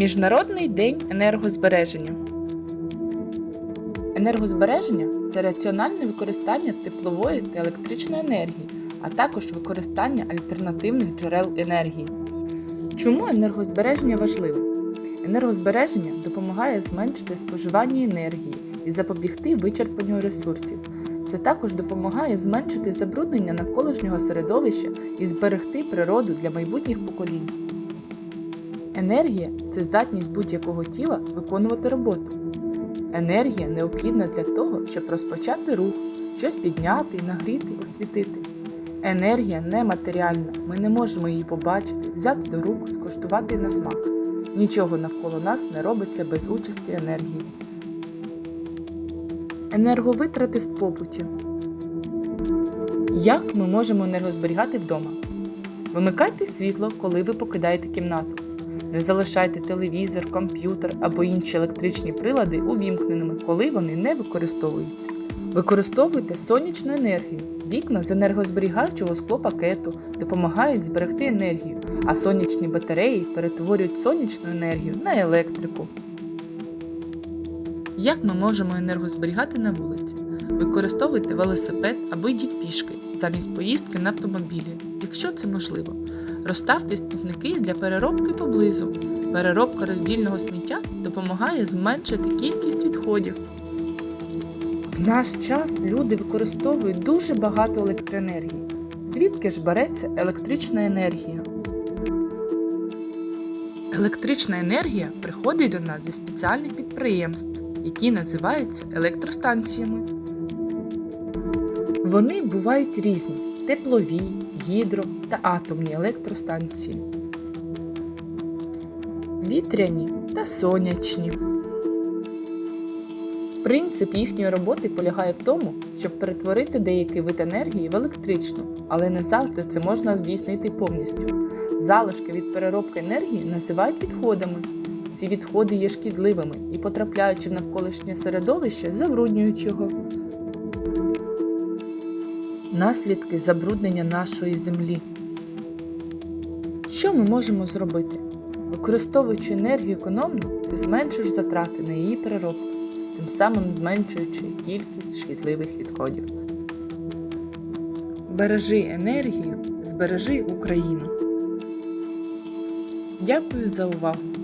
Міжнародний день енергозбереження. Енергозбереження це раціональне використання теплової та електричної енергії, а також використання альтернативних джерел енергії. Чому енергозбереження важливе? Енергозбереження допомагає зменшити споживання енергії і запобігти вичерпанню ресурсів. Це також допомагає зменшити забруднення навколишнього середовища і зберегти природу для майбутніх поколінь. Енергія це здатність будь-якого тіла виконувати роботу. Енергія необхідна для того, щоб розпочати рух, щось підняти, нагріти, освітити. Енергія нематеріальна, ми не можемо її побачити, взяти до рук, скуштувати на смак. Нічого навколо нас не робиться без участі енергії. Енерговитрати в побуті. Як ми можемо енергозберігати вдома? Вимикайте світло, коли ви покидаєте кімнату. Не залишайте телевізор, комп'ютер або інші електричні прилади увімкненими, коли вони не використовуються. Використовуйте сонячну енергію. Вікна з енергозберігаючого склопакету допомагають зберегти енергію, а сонячні батареї перетворюють сонячну енергію на електрику. Як ми можемо енергозберігати на вулиці? Використовуйте велосипед або йдіть пішки замість поїздки на автомобілі, якщо це можливо. Розставте смітники для переробки поблизу. Переробка роздільного сміття допомагає зменшити кількість відходів. В наш час люди використовують дуже багато електроенергії. Звідки ж береться електрична енергія? Електрична енергія приходить до нас зі спеціальних підприємств, які називаються електростанціями. Вони бувають різні теплові, гідро та атомні електростанції, вітряні та сонячні. Принцип їхньої роботи полягає в тому, щоб перетворити деякий вид енергії в електричну, але не завжди це можна здійснити повністю. Залишки від переробки енергії називають відходами. Ці відходи є шкідливими і, потрапляючи в навколишнє середовище, забруднюють його. Наслідки забруднення нашої землі. Що ми можемо зробити? Використовуючи енергію економно, ти зменшуєш затрати на її переробку, тим самим зменшуючи кількість шкідливих відходів. Бережи енергію, збережи Україну. Дякую за увагу!